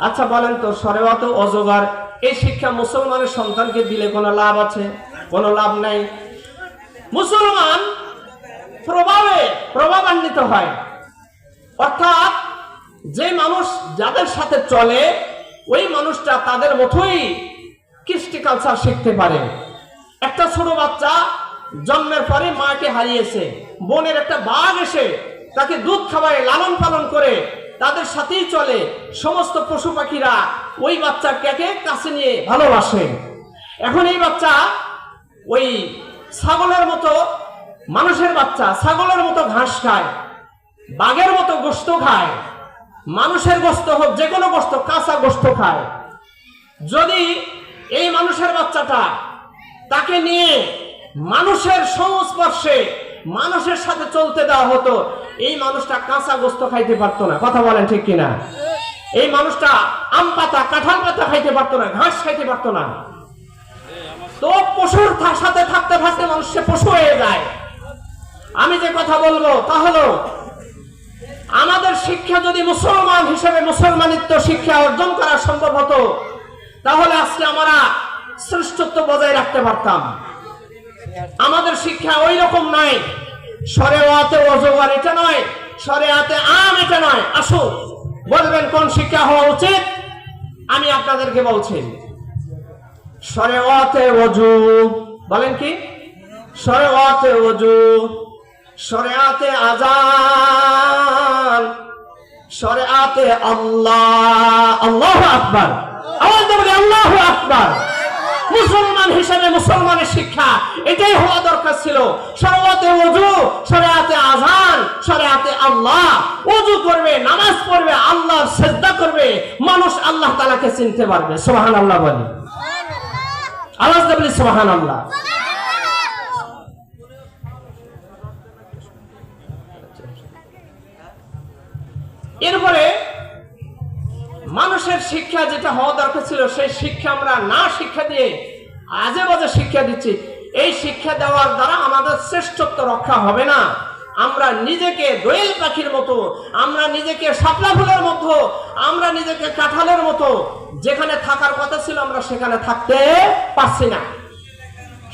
আচ্ছা বলেন তো শরেআতে অজগর এই শিক্ষা মুসলমানের সন্তানকে দিলে কোনো লাভ আছে? কোনো লাভ নাই। মুসলমান প্রভাবে প্রভাবান্বিত হয়। অর্থাৎ যে মানুষ যাদের সাথে চলে, ওই মানুষটা তাদের মতোই কৃষ্টি কালচার শিখতে পারে। একটা ছোট বাচ্চা জন্মের পরে মাকে হারিয়েছে। বোনের একটা বাঘ এসে তাকে দুধ খাওয়ায়, লালন পালন করে। তাদের সাথেই চলে সমস্ত পশু পাখিরা। ওই বাচ্চাকে কাছে নিয়ে ভালোবাসে। এখন এই বাচ্চা ওই ছাগলের মতো মানুষের বাচ্চা, ছাগলের মতো ঘাস খায়, বাঘের মতো গোস্ত খায়, মানুষের গোস্ত হোক, যে কোনো গোস্ত, কাঁচা গোস্ত খায়। যদি এই মানুষের বাচ্চাটা তাকে নিয়ে মানুষের সংস্পর্শে মানুষের সাথে চলতে দেওয়া হতো। এই মানুষটা কাঁচা গোস্ত খাইতে পারতো না। কথা বলেন ঠিক কিনা? এই মানুষটা আম পাতা, কাঁঠাল পাতা খাইতে পারতো না, ঘাস খাইতে পারতো না। তো পশুর সাথে থাকতে থাকতে মানুষ সে পশু হয়ে যায়। আমি যে কথা বলব তা হলো, আমাদের শিক্ষা যদি মুসলমান হিসেবে মুসলমানিত্ব শিক্ষা অর্জন করা সম্ভব হতো, তাহলে আজকে আমরা শ্রেষ্ঠত্ব বজায় রাখতে পারতাম। আমাদের শিক্ষা ওই রকম নয় সরে আতে অজগর এটা নয় সরে আতে আম এটা নয়। আসুন বলবেন কোন শিক্ষা হওয়া উচিত? আমি আপনাদেরকে বলছি সরে আতে অজু বলেন কি? সরে আতে অজু শরিয়াতে আজান শরিয়াতে আল্লাহ, আল্লাহু আকবার। বলি আকবার। মুসলমান হিসেবে মুসলমানের শিক্ষা এটাই হওয়া দরকার ছিল। শরিয়াতে ওযু শরিয়াতে আজান শরিয়াতে আল্লাহ। ওযু করবে নামাজ পড়বে আল্লাহর সিজদা করবে মানুষ আল্লাহ তাআলাকে চিনতে পারবে। সুবহানাল্লাহ বলি আওয়াজ দিয়ে বলি আল্লাহ এরপরে শিক্ষা যেটা হওয়া দরকার ছিল, সেই শিক্ষা আমরা না শিক্ষা দিয়ে আজে বাজে শিক্ষা দিচ্ছি। এই শিক্ষা দেওয়ার দ্বারা আমাদের শ্রেষ্ঠত্ব রক্ষা হবে না। আমরা নিজেকে দোয়েল পাখির মতো, আমরা নিজেকে শাপলা ফুলের মতো, আমরা নিজেকে কাঁঠালের মতো, যেখানে থাকার কথা ছিল আমরা সেখানে থাকতে পারছি না।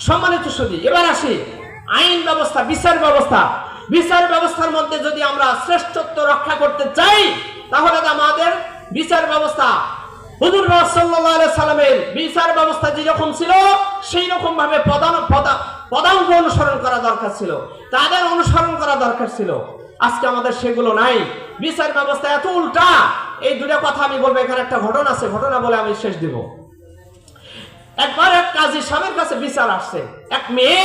সম্মানিত সুদী, এবার আসি। আইন ব্যবস্থা, বিচার ব্যবস্থা। বিচার ব্যবস্থার মধ্যে যদি আমরা শ্রেষ্ঠত্ব রক্ষা করতে চাই, তাহলে আমাদের বিচার ব্যবস্থা। হুজুর সাল্লামের বিচার ব্যবস্থা যেরকম ছিল, সেই রকম ভাবে প্রধান প্রধান অনুসরণ করা দরকার ছিল। তাদের অনুসরণ করা দরকার ছিল। আজকে আমাদের সেগুলো নাই। বিচার ব্যবস্থা এত উল্টা। এই দুটো কথা আমি বলব, এখানে একটা ঘটনা আছে, ঘটনা বলে আমি শেষ দিব। একবার এক কাজী স্বামীর কাছে বিচার আসছে। এক মেয়ে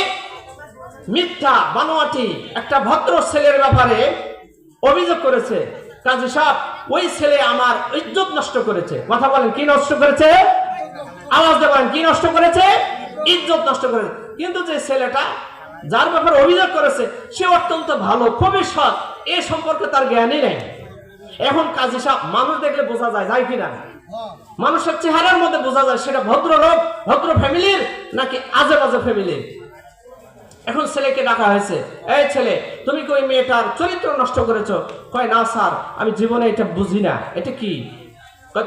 মিথ্যা, বানোয়াটি, একটা ভদ্র ছেলের ব্যাপারে অভিযোগ করেছে। কাজী সাহেব, ওই ছেলে আমার ইজ্জত নষ্ট করেছে। কথা বলেন, কি নষ্ট করেছে? আওয়াজ দিয়ে কি নষ্ট করেছে? ইজ্জত নষ্ট করেছে। কিন্তু যে ছেলেটা যার ব্যাপারে অভিযোগ করেছে, সে অত্যন্ত ভালো, খুবই সৎ। এ সম্পর্কে তার জ্ঞানই নেই। এখন কাজী সাহেব, মানুষ দেখলে বোঝা যায় যায় কিনা? মানুষের চেহারার মধ্যে বোঝা যায়, সেটা ভদ্রলোক, ভদ্র ফ্যামিলির নাকি আজে বাজে ফ্যামিলির এখন ছেলেকে ডাকা হয়েছে। এই ছেলে, তুমি কি ওই মেয়েটার চরিত্র নষ্ট করেছ? কয়, না স্যার, আমি জীবনে এটা বুঝি না। এটা কি?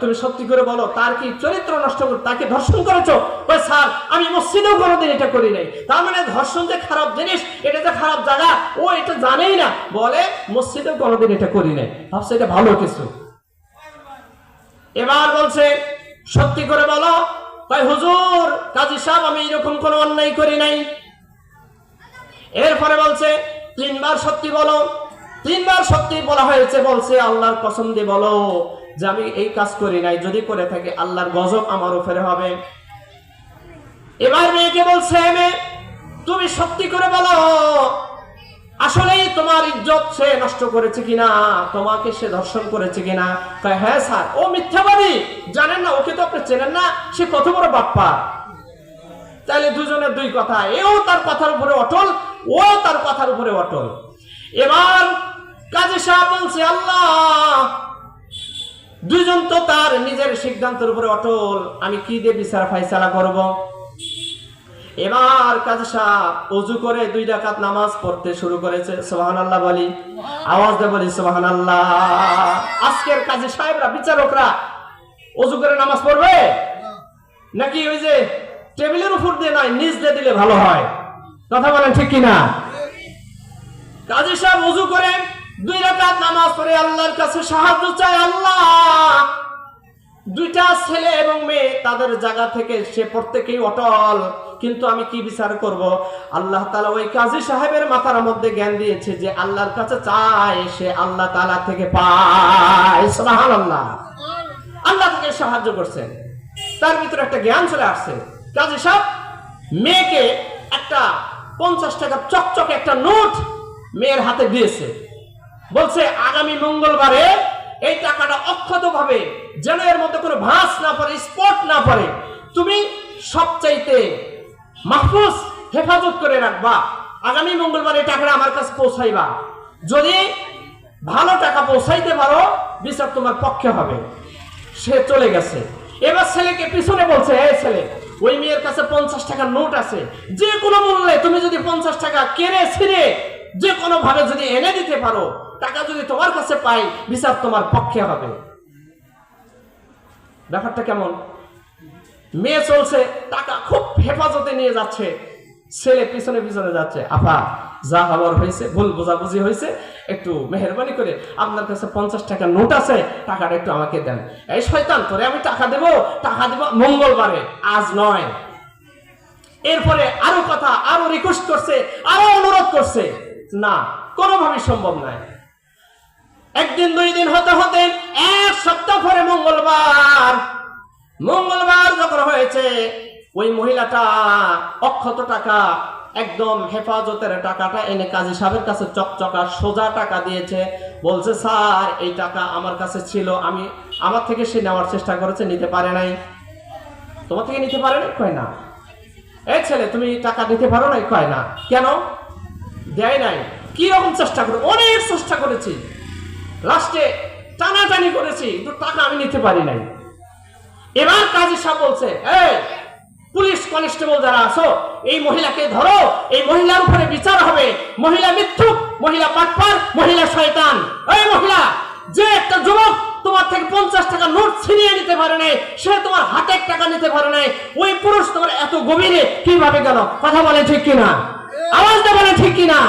তুমি সত্যি করে বলো, তার কি চরিত্র নষ্ট করে, তাকে ধর্ষণ করেছ? স্যার, আমি মসজিদেও কোনোদিন এটা করি নাই। তার মানে ধর্ষণ যে খারাপ জিনিস, এটা যে খারাপ জায়গা, ও এটা জানেই না। বলে, মসজিদেও কোনোদিন এটা করি নাই। ভাবছে, এটা ভালো কিছু। এবার বলছে, সত্যি করে বলো। কয়, হুজুর, কাজী সাহেব, আমি এরকম কোনো অন্যায় করি নাই। এরপরে বলছে, তিনবার সত্যি বলো। তিনবার সত্যি বলা হয়েছে, বলছে, আল্লাহর দিয়ে বলো যে আমি এই কাজ করি নাই, যদি করে থাকি আল্লাহর গজব আমার উপরে হবে। এবার মেয়েকে বলছে মেয়ে, তুমি সত্যি করে বলো, আসলেই তোমার ইজ্জত সে নষ্ট করেছে কিনা? তোমাকে সে ধর্ষণ করেছে কিনা? হ্যাঁ স্যার, ও মিথ্যাবাদী। জানেন না, ওকে তো আপনি চেনেন না, সে কত বড় বাপ্পা। তাহলে দুজনের দুই কথা। এও তার কথার উপরে অটল ও তার কথার উপরে অটল। এবার কাজী সাহেব বলছে, আল্লাহ, দুইজন তো তার নিজের সিদ্ধান্তের উপরে অটল। আমি কি দিয়ে বিচার ফাইসালা করব? এবার কাজী অজু করে দুই ডাকাত নামাজ পড়তে শুরু করেছে। সোহান আল্লাহ বলি, আওয়াজ দিয়ে বলি সোহান আল্লাহ আজকের কাজী সাহেবরা, বিচারকরা অজু করে নামাজ পড়বে? নাকি ওই যে টেবিলের উপর দিয়ে নয় নিজ দিয়ে দিলে ভালো হয়? কথা বলেন ঠিক কিনা? কাজী সাহেব উজু করে দুই রাকাত নামাজ পড়ে আল্লাহর কাছে সাহায্য চায় আল্লাহ। দুইটা ছেলে এবং মেয়ে তাদের জায়গা থেকে সে প্রত্যেকেই অটল। কিন্তু আমি কি বিচার করব? আল্লাহ তালা ওই কাজী সাহেবের মাথার মধ্যে জ্ঞান দিয়েছে যে আল্লাহর কাছে চায়, সে আল্লাহ তালা থেকে পায়। সুবহানাল্লাহ। আল্লাহ থেকে সাহায্য করছেন। তার ভিতরে একটা জ্ঞান চলে আসছে। কাজী সাহেব, মেয়েকে একটা পঞ্চাশ টাকা চকচকে একটা নোট মেয়ের হাতে দিয়েছে। বলছে, আগামী মঙ্গলবারে এই টাকাটা অক্ষত ভাবে যেন এর মধ্যে কোনো ভাঁজ না পড়ে, স্পট না পড়ে, তুমি সবচাইতে মাহফুজ হেফাজত করে রাখবা। আগামী মঙ্গলবার এই টাকাটা আমার কাছে পৌঁছাইবা। যদি ভালো টাকা পৌঁছাইতে পারো, বিচার তোমার পক্ষে হবে। সে চলে গেছে। এবার ছেলেকে পিছনে বলছে, এই ছেলে ওই মেয়ের কাছে পঞ্চাশ টাকার নোট আছে। যে কোনো মূল্যে তুমি যদি পঞ্চাশ টাকা কেড়ে ছিঁড়ে যে কোনো ভাবে যদি এনে দিতে পারো, টাকা যদি তোমার কাছে পাই বিচার তোমার পক্ষে হবে। ব্যাপারটা কেমন? মেয়ে চলছে, টাকা খুব হেফাজতে নিয়ে যাচ্ছে, ছেলে পিছনে পিছনে যাচ্ছে। আপা যা হওয়ার হয়েছে, ভুল বোঝাবুঝি হয়েছে, একটু মেহরবানি করে আপনার কাছে পঞ্চাশ টাকা নোট আছে, টাকাটা একটু আমাকে দেন। এই শয়তান, তোরে আমি টাকা দেব টাকা দেব মঙ্গলবারে, আজ নয়। এরপরে আরও কথা, আরও রিকোয়েস্ট করছে, আরও অনুরোধ করছে। না, কোনোভাবেই সম্ভব নয়। একদিন, দুই দিন হতে হতে, এক সপ্তাহ পরে মঙ্গলবার মঙ্গলবার যখন হয়েছে, ওই মহিলাটা অক্ষত টাকা একদম হেফাজতের টাকাটা এনে কাজী সাহেবের কাছে চকচকা সোজা টাকা দিয়েছে। বলছে, স্যার, এই টাকা আমার কাছে ছিল। আমি আমার থেকে সে নেওয়ার চেষ্টা করেছে, নিতে পারে নাই। তোমার থেকে নিতে পারে নাই? কয় না। এই ছেলে, তুমি টাকা দিতে পারো নাই? কয় না। কেন? দেয় নাই। কি রকম চেষ্টা করে অনেক চেষ্টা করেছি। লাস্টে টানাটানি করেছি, কিন্তু টাকা আমি নিতে পারি নাই। এবার কাজী সাহেব বলছে, এই পুলিশ কনস্টেবল যারা আছো, এই মহিলাকে ধরো, এই মহিলার উপরে বিচার হবে। মহিলা মিথ্যুক, মহিলা পাটপার, মহিলা শয়তান। এই মহিলা, যে একটা যুবক তোমার থেকে পঞ্চাশ টাকা নোট ছিনিয়ে নিতে পারে নাই, সে তোমার হাতে টাকা নিতে পারে নাই, ওই পুরুষ তোমার এত গভীরে কীভাবে গেল? কথা বলে ঠিক কিনা? আওয়াজটা বলে ঠিক কিনা?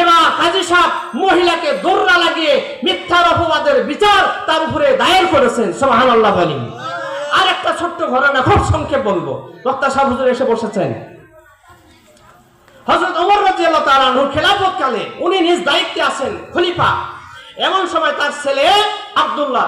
এবার কাজী সাহেব মহিলাকে দৌড়া লাগিয়ে মিথ্যার অপবাদের বিচার তার উপরে দায়ের করেছেন। সোহান আল্লাহ বলি আর একটা ছোট্ট ঘটনা খুব সংক্ষেপ বলব। বক্তা সাহেব হুজুর এসে বসেছেন। হজরত ওমর রাজিয়াল্লাহ খেলাফত কালে উনি নিজ দায়িত্বে আছেন খলিফা। এমন সময় তার ছেলে আব্দুল্লাহ